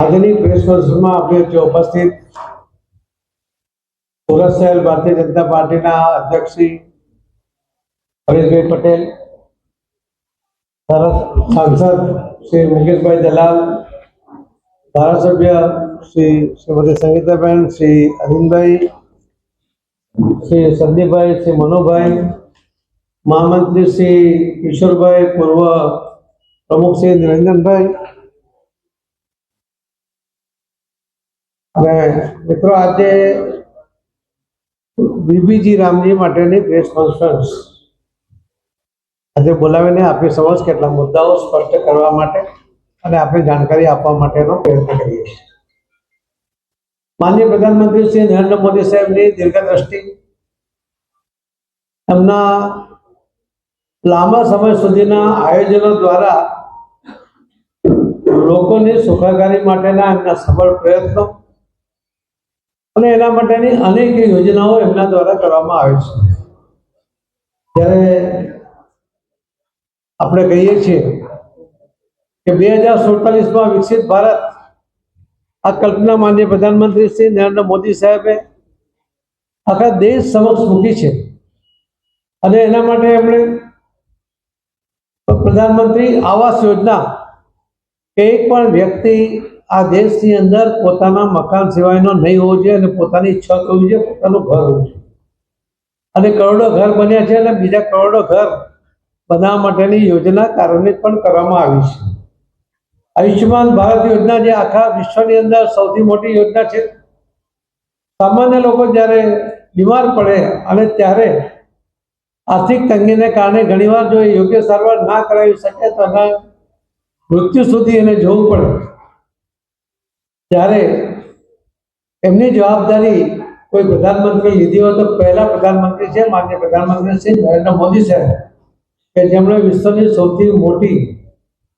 આજની પ્રેસ કોન્ફરન્સમાં આપણે જે ઉપસ્થિત સુરત શહેર ભારતીય જનતા પાર્ટીના અધ્યક્ષ શ્રી હરેશભાઈ પટેલ સાંસદ શ્રી મુકેશભાઈ દલાલ, ધારાસભ્ય શ્રી શ્રીમતી સંગીતાબેન, શ્રી અરવિંદભાઈ, શ્રી સંદીપભાઈ, શ્રી મનોભાઈ, મહામંત્રી શ્રી કિશોરભાઈ પૂર્વ પ્રમુખ શ્રી નિરંજનભાઈ અને મિત્રો આજે બીબીજી રામજી માટેની પ્રેસ કોન્ફરન્સ આજે બોલાવીને આપણી સમજ કેટલા મુદ્દાઓ સ્પષ્ટ કરવા માટે અને આપણે જાણકારી આપવા માટેનો પ્રયત્ન કરીએ છીએ. માનનીય પ્રધાનમંત્રી શ્રી નરેન્દ્ર મોદી સાહેબની દીર્ઘદ્રષ્ટિ. એમના લાંબા સમય સુધીના આયોજનો દ્વારા લોકોની સુખાકારી માટેના એમના સફળ પ્રયત્નો અને એના માટેની અનેક યોજનાઓ એમના દ્વારા કરવામાં આવે છે. જ્યારે આપણે કહીએ છીએ કે બે હજાર સુડતાલીસમાં વિકસિત ભારત, આ કલ્પના માન્ય પ્રધાનમંત્રી શ્રી નરેન્દ્ર મોદી સાહેબે આખા દેશ સમક્ષ મૂકી છે. અને એના માટે એમણે પ્રધાનમંત્રી આવાસ યોજના કે એક પણ વ્યક્તિ આ દેશની અંદર પોતાના મકાન સિવાયનો નહીં હોવો જોઈએ અને પોતાની છત હોવી જોઈએ, પોતાનું ઘર હોવું જોઈએ. અને કરોડો ઘર બન્યા છે અને બીજા કરોડો ઘર બનાવવા માટેની યોજના કાર્યાન્વિત પણ કરવામાં આવી છે. આયુષ્યમાન ભારત યોજના જે આખા વિશ્વની અંદર સૌથી મોટી યોજના છે. સામાન્ય લોકો જ્યારે બીમાર પડે અને ત્યારે આર્થિક તંગીને કારણે ઘણીવાર જો યોગ્ય સારવાર ના કરાવી શકે તો એના મૃત્યુ સુધી એને જવું પડે. ત્યારે એમની જવાબદારી કોઈ પ્રધાનમંત્રી લીધી હોય તો પહેલા પ્રધાનમંત્રી છે, માન્ય પ્રધાનમંત્રી શ્રી નરેન્દ્ર મોદી સાહેબ કે જેમણે વિશ્વની સૌથી મોટી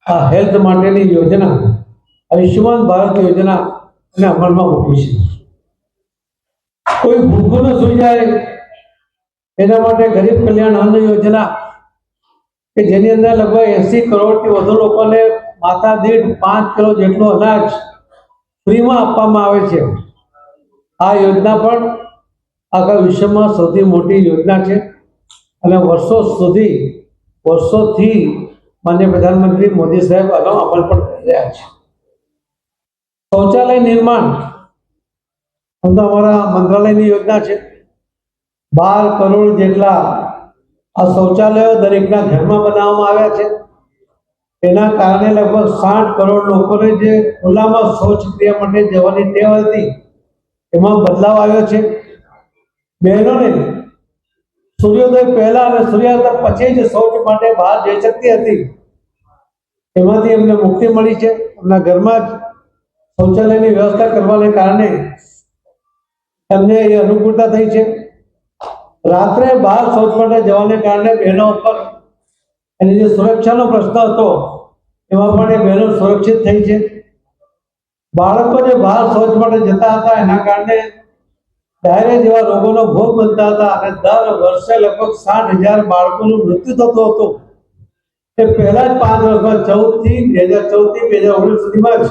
આ હેલ્થ માટેની યોજના આયુષ્યમાન ભારત યોજના એને અમલમાં મૂકી છે. કોઈ ભૂખો ન સુઈ જાય એના માટે ગરીબ કલ્યાણ અન્ન યોજના, કે જેની અંદર લગભગ એસી કરોડથી વધુ લોકોને માથા દીઠ પાંચ કિલો જેટલું અનાજ ફ્રીમાં આપવામાં આવે છે. આ યોજના પણ આખા વિશ્વમાં સૌથી મોટી યોજના છે અને વર્ષો સુધી, વર્ષોથી માન્ય પ્રધાનમંત્રી મોદી સાહેબ આનો અમલ પણ કરી રહ્યા છે. શૌચાલય નિર્માણ આમ અમારા મંત્રાલયની યોજના છે. બાર કરોડ જેટલા આ શૌચાલયો દરેકના ઘરમાં બનાવવામાં આવ્યા છે. એના કારણે લગભગ સાઠ કરોડ લોકોને જે ખુલ્લામાં શૌચક્રિયા માટે જવાની ટેવ હતી, એમાં બદલાવ આવ્યો છે. બહેનોને સૂર્યોદય પહેલા અને સૂર્યાસ્ત પછી જ શૌચ માટે બહાર જઈ શકતી હતી. એમાંથી એમને મુક્તિ મળી છે. એમના ઘરમાં જ શૌચાલયની વ્યવસ્થા કરવાને કારણે એમને એ અનુકૂળતા થઈ છે. રાત્રે બહાર શૌચ માટે જવાને કારણે બહેનો ઉપર એની જે સુરક્ષાનો પ્રશ્ન હતો એમાં પણ એ બહેનો સુરક્ષિત થઈ છે. બાળકો જે બહાર શૌચ માટે જતા હતા, એના કારણે ડાયરિયા જેવા રોગોનો ભોગ બનતા હતા અને દર વર્ષે લગભગ સાઠ હજાર બાળકોનું મૃત્યુ થતું હતું. એ પહેલા જ પાંચ વર્ષમાં ચૌદથી બે હજાર ચૌદથી બે હજાર ઓગણીસ સુધીમાં જ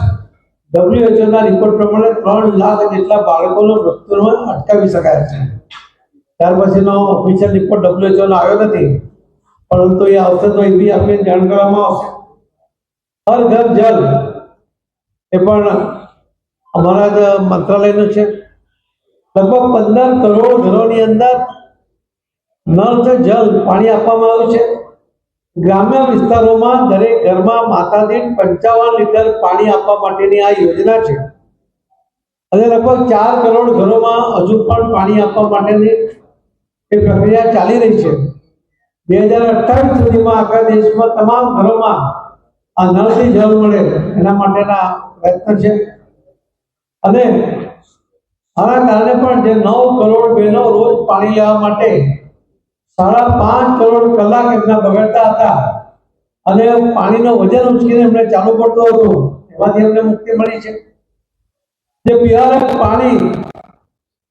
WHO ના રિપોર્ટ પ્રમાણે ત્રણ લાખ જેટલા બાળકોનું મૃત્યુને અટકાવી શકાય છે. ત્યાર પછીનો ઓફિશિયલ રિપોર્ટ WHO નો આવ્યો નથી. પરંતુ એ આવશે તો એ બી આપણે જાણ કરવામાં આવશે. હર ઘર જલ. એ પણ અમારા જ મંત્રાલયનું છે. લગભગ પંદર કરોડ ઘરોની અંદર નળ જલ પાણી આપવામાં આવ્યું છે. ગ્રામ્ય વિસ્તારોમાં દરેક ઘરમાં માતા દીઠ પંચાવન લીટર પાણી આપવા માટેની આ યોજના છે. અને લગભગ ચાર કરોડ ઘરોમાં હજુ પણ પાણી આપવા માટેની એ પ્રક્રિયા ચાલી રહી છે. બે હજાર અઠ્ઠાવીસ સુધીમાં આખા દેશમાં તમામ ઘરોમાં આ નળથી જળ મળે, એના માટેના પ્રયત્ન છે. અને આના કારણે પણ જે નવ કરોડ બહેનો રોજ પાણી લેવા માટે સાડા પાંચ કરોડ કલાક એમના બગડતા હતા અને પાણીનો વજન ઉચકીને એમને ચાલુ પડતું હતું, એમાંથી એમને મુક્તિ મળી છે. જે પીવાલાયક પાણી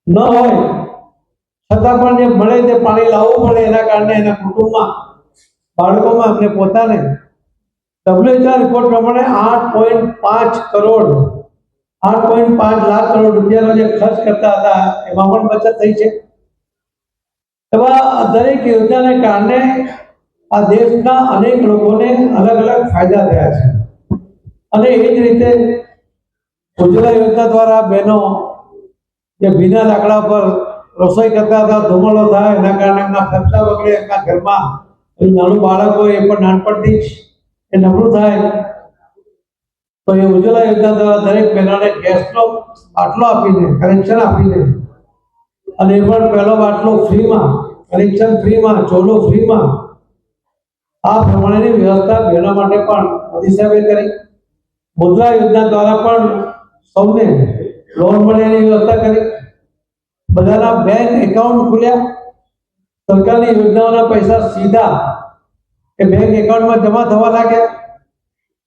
ન હોય, છતાં પણ જે મળે તે પાણી લાવવું પડે એના કારણે એના કુટુંબમાં, બાળકોમાં એમને પોતાને WHO રિપોર્ટ પ્રમાણે આઠ પોઈન્ટ પાંચ કરોડ, આઠ પોઈન્ટ પાંચ લાખ કરોડ રૂપિયાનો જે ખર્ચ કરતા હતા, એમાં પણ બચત થઈ છે. એવા દરેક યોજનાને કારણે આ દેશના અનેક લોકોને અલગ અલગ ફાયદા થયા છે. અને એ જ રીતે ઉજ્જવલા યોજના દ્વારા બહેનો જે ભીના લાકડા પર રસોઈ કરતા હતા, ધુમાડો થાય, એના કારણે એમના ખર્ચા વગેરે એમના ઘરમાં. નાનું બાળક હોય એ પણ નાનપણથી જ એ નબળું થાય. તો એ ઉજ્જવલા યોજના દ્વારા દરેક બહેનોને ગેસનો બાટલો આપીને કનેક્શન આપીને, અને એ પણ પહેલો બાટલો ફ્રીમાં કનેક્શન ફ્રીમાં, ચોલો ફ્રીમાં, આ પ્રમાણેની વ્યવસ્થા બહેનો માટે પણ મોદી સાહેબે કરી. મુદ્રા યોજના દ્વારા પણ સૌને લોન મળે એની વ્યવસ્થા કરી. બધાના બેંક એકાઉન્ટ ખુલ્યા. સરકારની યોજનાઓના પૈસા સીધા એ બેંક એકાઉન્ટમાં જમા થવા લાગ્યા.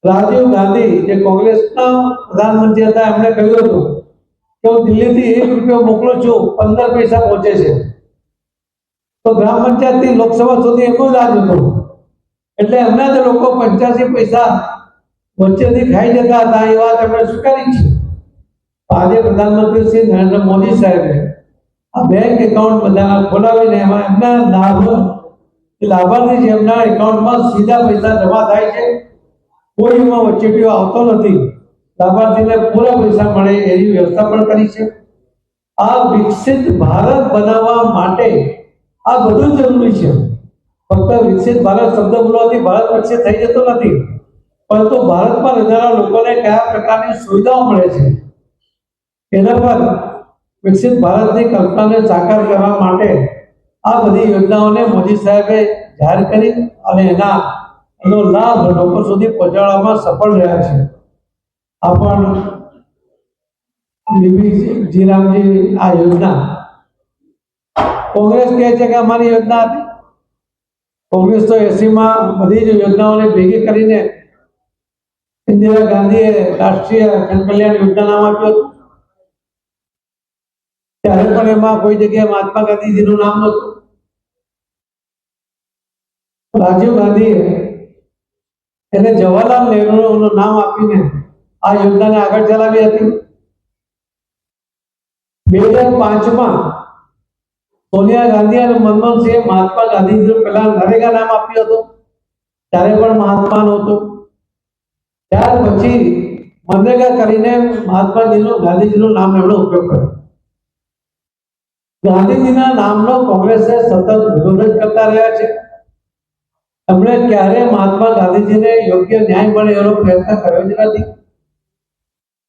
રાજીવ ગાંધી, જે કોંગ્રેસના પ્રધાનમંત્રી હતા, એમણે કહ્યું હતું કે હું દિલ્હીથી એક રૂપિયો મોકલું છું, પંદર પૈસા પહોંચે છે. તો ગ્રામ પંચાયતથી લોકસભા સુધી એમનું જ રાજ હતું. એટલે એમના જ લોકો પંચ્યાસી પૈસા વચ્ચેથી ખાઈ જતા હતા, એ વાત એમણે સ્વીકારી છે. આજે પ્રધાનમંત્રી શ્રી નરેન્દ્ર મોદી સાહેબે આ બેંક એકાઉન્ટ બધા ખોલાવીને એમાં એમના લાભ લાભાર્થી જેમના એકાઉન્ટમાં સીધા પૈસા જમા થાય છે, કોઈ એમાં વચ્ચેટીઓ આવતો નથી. લાભાર્થીને પૂરા પૈસા મળે એની વ્યવસ્થા પણ કરી છે. આ વિકસિત ભારત બનાવવા માટે આ બધું જરૂરી છે. ફક્ત વિકસિત ભારત શબ્દ બોલવાથી ભારત વિકસિત થઈ જતો નથી. પરંતુ ભારતમાં રહેનારા લોકોને કયા પ્રકારની સુવિધાઓ મળે છે? એના પર વિકસિત ભારતની કલ્પનાને સાકાર કરવા માટે આ બધી યોજનાઓને મોદી સાહેબે જાહેર કરી અને એના, એનો લાભ લોકો સુધી પહોંચાડવામાં સફળ રહ્યા છે. આ પણ જીરામજી આ યોજના. કોંગ્રેસ કહે છે કે અમારી યોજના હતી. કોંગ્રેસ તો એસીમાં બધી જ યોજનાઓને ભેગી કરીને ઇન્દિરા ગાંધીએ રાષ્ટ્રીય જનકલ્યાણ યોજના નામ આપ્યું હતું. ત્યારે પણ એમાં કોઈ જગ્યાએ મહાત્મા ગાંધીજીનું નામ નહોતું. રાજીવ ગાંધીએ એને જવાહરલાલ નહેરુનું નામ આપીને આ યોજનાને આગળ ચલાવી હતી. બે હજાર પાંચમાં સોનિયા ગાંધી અને મનમોહનસિંહે મહાત્મા ગાંધીજીનું પહેલા નરેગા નામ આપ્યું હતું, ત્યારે પણ મહાત્મા નહોતો ત્યાર પછી મનરેગા કરીને મહાત્માજીનું ગાંધીજીનું નામ એમણે ઉપયોગ કર્યો. ગાંધીજીના નામનો કોંગ્રેસે સતત વિરોધ કરતા રહ્યા છે. એમણે ક્યારે મહાત્મા ગાંધીજીને યોગ્ય ન્યાય મળે એનો પ્રયત્ન કર્યો જ નથી?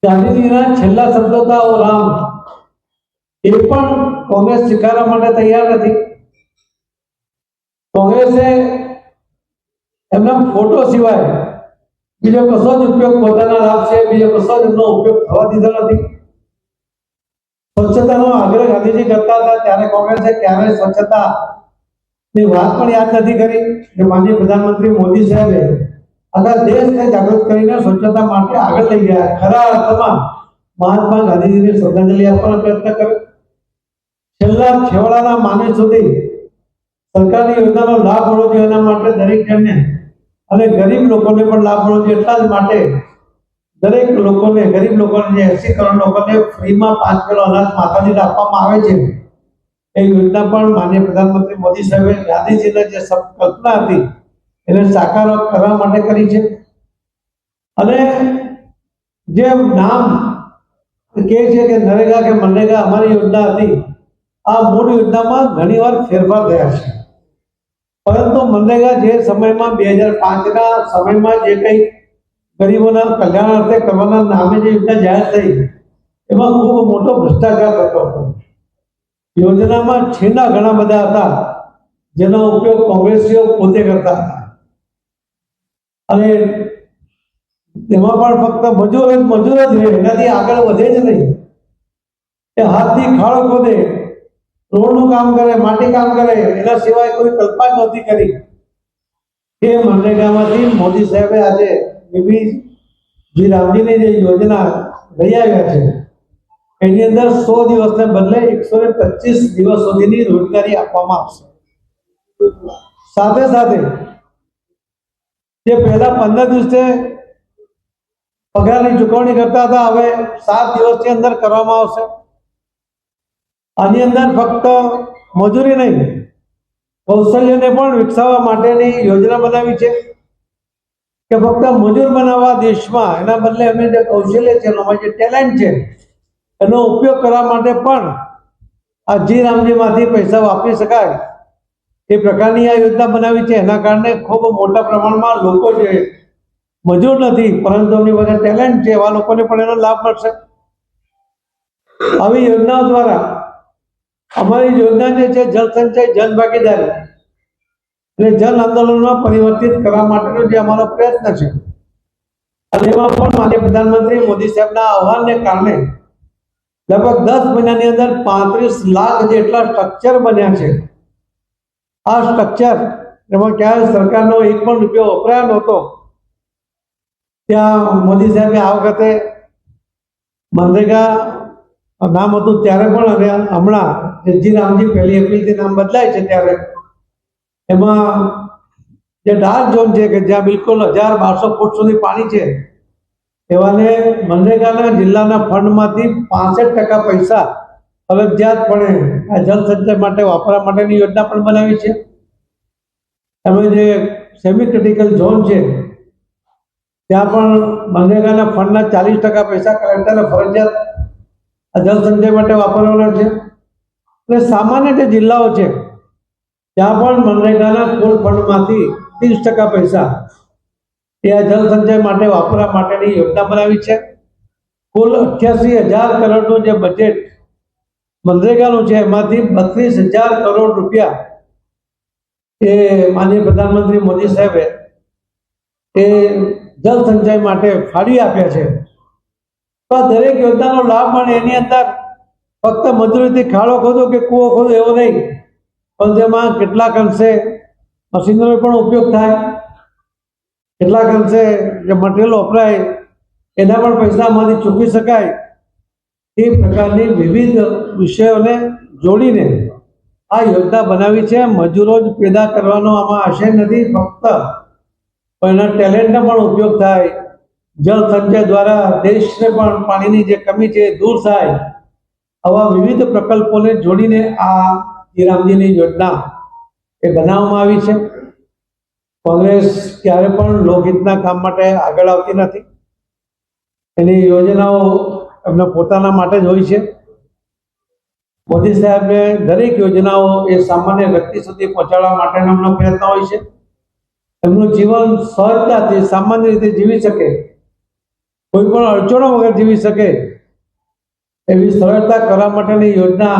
ગાંધીજીના છેલ્લા શબ્દો હતા "ઓ રામ, એ પણ કોંગ્રેસ સ્વીકારવા માટે તૈયાર નથી. કોંગ્રેસે એમના ફોટો સિવાય બીજો કશો જ ઉપયોગ પોતાના લાભ છે, બીજો કશો જ એમનો ઉપયોગ થવા દીધો નથી. સ્વચ્છતાનો આગ્રહ ગાંધીજી કરતા હતા, ત્યારે કોંગ્રેસે ક્યારેય સ્વચ્છતા ની વાત પણ યાદ નથી કરી કે માનનીય પ્રધાનમંત્રી મોદી સાહેબે આખા દેશને જાગૃત કરીને સ્વચ્છતા માટે આગળ લઈ ગયા. ખરા અર્થમાં મહાત્મા ગાંધીજીને શ્રદ્ધાંજલિ આપવાનો પ્રયત્ન કર્યો. છેલ્લા છેવાડાના માનવી સુધી સરકારની યોજનાનો લાભ મળવો જોઈએ એના માટે દરેક જણને અને ગરીબ લોકોને પણ લાભ મળવો જોઈએ. એટલા જ માટે દરેક લોકોને, ગરીબ લોકોને, એસી કરોડ લોકોને ફ્રીમાં પાંચ કિલો અનાજ માતાજીને આપવામાં આવે છે. એ યોજના પણ માન્ય પ્રધાનમંત્રી મોદી સાહેબે ગાંધીજીને જે કલ્પના હતી, એને સાકાર કરવા માટે કરી છે. અને જે નામ કે છે કે નરેગા કે મનરેગા અમારી યોજના હતી, આ મૂળ યોજનામાં ઘણીવાર ફેરફાર થયા છે. પરંતુ મનરેગા જે સમયમાં બે હજાર પાંચના સમયમાં જે કંઈ ગરીબોના કલ્યાણ અર્થે કરવાના નામે જે યોજના જાહેર થઈ, એમાં ખૂબ મોટો ભ્રષ્ટાચાર થતો હતો. યોજનામાં છેના ઘણા બધા હતા, જેનો ઉપયોગ કોંગ્રેસીઓ પોતે કરતા હતા. અને તેમાં પણ ફક્ત મજૂર જ મજૂર જ રહે, એનાથી આગળ વધે જ નહીં. એ હાથથી ખાડો ખોદે, રોડનું કામ કરે, માટી કામ કરે, એના સિવાય કોઈ કલ્પના જ નહોતી કરી. એ મનરેગામાંથી મોદી સાહેબે આજે એવી જી રામજીની જે યોજના લઈ આવ્યા છે એની અંદર સો દિવસને બદલે એકસો ને પચીસ દિવસ સુધીની રોજગારી આપવામાં આવશે. સાથે સાથે જે પહેલા પંદર દિવસે પગારની ચૂકવણી કરતા હતા, હવે સાત દિવસની અંદર કરવામાં આવશે. આની અંદર ફક્ત મજૂરી નહીં, કૌશલ્યને પણ વિકસાવવા માટેની યોજના બનાવી છે કે ફક્ત મજૂર બનાવવા દેશમાં, એના બદલે અમે જે કૌશલ્ય છે એનામાં જે ટેલેન્ટ છે એનો ઉપયોગ કરવા માટે પણ આ જી રામજીમાંથી પૈસા વાપરી શકાય. એ પ્રકારની આ યોજના બનાવી છે. એના કારણે ખૂબ મોટા પ્રમાણમાં લોકો છે મજૂર નથી, પરંતુ એમની પાસે ટેલેન્ટ છે, એવા લોકોને પણ એનો લાભ મળશે. આવી યોજનાઓ દ્વારા અમારી યોજના જે છે જળ સંચય, જન ભાગીદારી એટલે જન આંદોલનમાં પરિવર્તિત કરવા માટેનો જે અમારો પ્રયત્ન છે. અને એમાં પણ માન્ય પ્રધાનમંત્રી મોદી સાહેબના આહવાનને કારણે લગભગ દસ મહિનાની અંદર પાંત્રીસ લાખ જેટલા સ્ટ્રક્ચર બન્યા છે. આ સ્ટ્રક્ચર એમાં ક્યાંય સરકારનો એક પણ રૂપિયો વપરાયો નહોતો. ત્યાં મોદી સાહેબે આ વખતે મનરેગા નામ હતું ત્યારે પણ અને હમણાં જે જી રામજી પહેલી એપ્રિલથી નામ બદલાય છે ત્યારે. એમાં જે ડાર્ક ઝોન છે કે જ્યાં બિલકુલ હજાર બારસો ફૂટ સુધી પાણી છે એવાને મનરેગાના જિલ્લાના ફંડમાંથી પાસઠ ટકા પૈસા ફરજિયાતપણે આ જળ સંચય માટે વાપરવા માટેની યોજના પણ બનાવી છે. અમે જે સેમી ક્રિટિકલ ઝોન છે, ત્યાં પણ મનરેગાના ફંડના ચાલીસ ટકા પૈસા કલેક્ટરે ફરજિયાત આ જળ સંચય માટે વાપરવાના છે. અને સામાન્ય જે જિલ્લાઓ છે, ત્યાં પણ મનરેગાના કુલ ફંડમાંથી ત્રીસ ટકા પૈસા એ આ જળ સંચય માટે વાપરવા માટેની યોજના બનાવી છે. કુલ અઠ્યાસી હજાર કરોડનું જે બજેટ મનરેગાનું છે, એમાંથી બત્રીસ હજાર કરોડ રૂપિયા એ માનનીય પ્રધાનમંત્રી મોદી સાહેબે એ જળ સંચય માટે ફાળવી આપ્યા છે. તો આ દરેક યોજનાનો લાભ મળે એની અંદર ફક્ત મજૂરીથી ખાડો ખોદો કે કૂવો ખોદો એવો નહીં. પણ તેમાં કેટલાક અંશે મશીનરીનો પણ ઉપયોગ થાય. કેટલાક અંશે જે મટીરિયલ વપરાય, એના પણ પૈસામાંથી ચૂકવી શકાય. એ પ્રકારની વિવિધ વિષયોને જોડીને આ યોજના બનાવી છે. મજૂરો જ પેદા કરવાનો આમાં આશય નથી, ફક્ત પણ એના ટેલેન્ટનો પણ ઉપયોગ થાય. જળ સંચય દ્વારા દેશને પણ પાણીની જે કમી છે એ દૂર થાય. આવા વિવિધ પ્રકલ્પોને જોડીને આ શ્રીરામજીની યોજના એ બનાવવામાં આવી છે. કોંગ્રેસ ક્યારે પણ લોકહિતના કામ માટે આગળ આવતી નથી. એની યોજનાઓ એમના પોતાના માટે જ હોય છે. મોદી સાહેબને દરેક યોજનાઓ એ સામાન્ય વ્યક્તિ સુધી પહોંચાડવા માટેનો એમનો પ્રયત્ન હોય છે. એમનું જીવન સહજતાથી સામાન્ય રીતે જીવી શકે, કોઈ પણ અડચણો વગર જીવી શકે, એવી સરળતા કરવા માટેની યોજના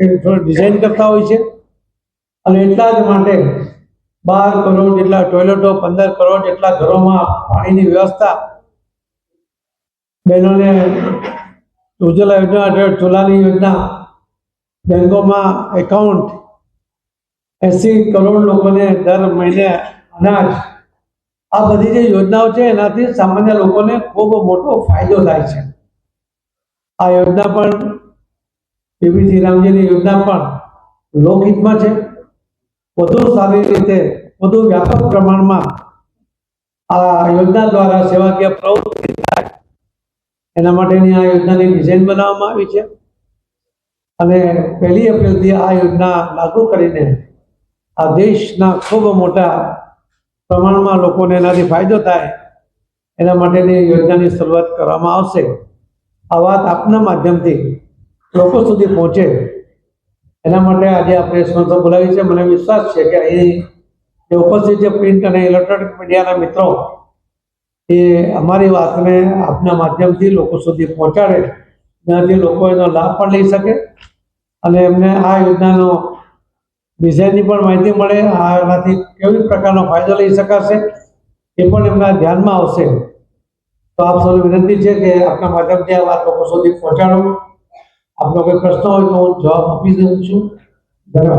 એ ડિઝાઇન કરતા હોય છે. અને એટલા જ માટે બાર કરોડ જેટલા ટોયલેટો પંદર કરોડ જેટલા ઘરોમાં પાણીની વ્યવસ્થા. બહેનોને ઉજ્જવલા યોજના હેઠળ ચૂલાની યોજના. બેંકોમાં એકાઉન્ટ એસી કરોડ લોકોને દર મહિને અનાજ. આ બધી જે યોજનાઓ છે, એનાથી સામાન્ય લોકોને ખૂબ મોટો ફાયદો થાય છે. આ યોજના પણ એવી રામજીની યોજના પણ લોકહિતમાં છે. વધુ સારી રીતે, વધુ વ્યાપક પ્રમાણમાં આ યોજના દ્વારા સેવાકીય પ્રવૃત્તિ થાય. એના માટેની આ યોજનાની ડિઝાઇન બનાવવામાં આવી છે. અને પહેલી એપ્રિલથી આ યોજના લાગુ કરીને આ દેશના ખૂબ મોટા પ્રમાણમાં લોકોને એનાથી ફાયદો થાય, એના માટેની યોજનાની શરૂઆત કરવામાં આવશે. આ વાત આપના માધ્યમથી લોકો સુધી પહોંચે. એના માટે આજે આપણે પ્રેસ બોલાવી છે. મને વિશ્વાસ છે કે અહીં જે ઉપસ્થિત જે પ્રિન્ટ અને ઇલેક્ટ્રોનિક મીડિયાના મિત્રો એ અમારી વાતને આપના માધ્યમથી લોકો સુધી પહોંચાડે ત્યાંથી લોકો એનો લાભ પણ લઈ શકે અને એમને આ યોજનાનો ડિઝાઇનની પણ માહિતી મળે. આ એનાથી કેવી પ્રકારનો ફાયદો લઈ શકાશે એ પણ એમના ધ્યાનમાં આવશે. તો આપ સૌને વિનંતી છે કે આપના માધ્યમથી આ વાત લોકો સુધી પહોંચાડો. આપનો કોઈ પ્રશ્ન હોય તો હું જવાબ આપી દઉં છું ધન્યવાદ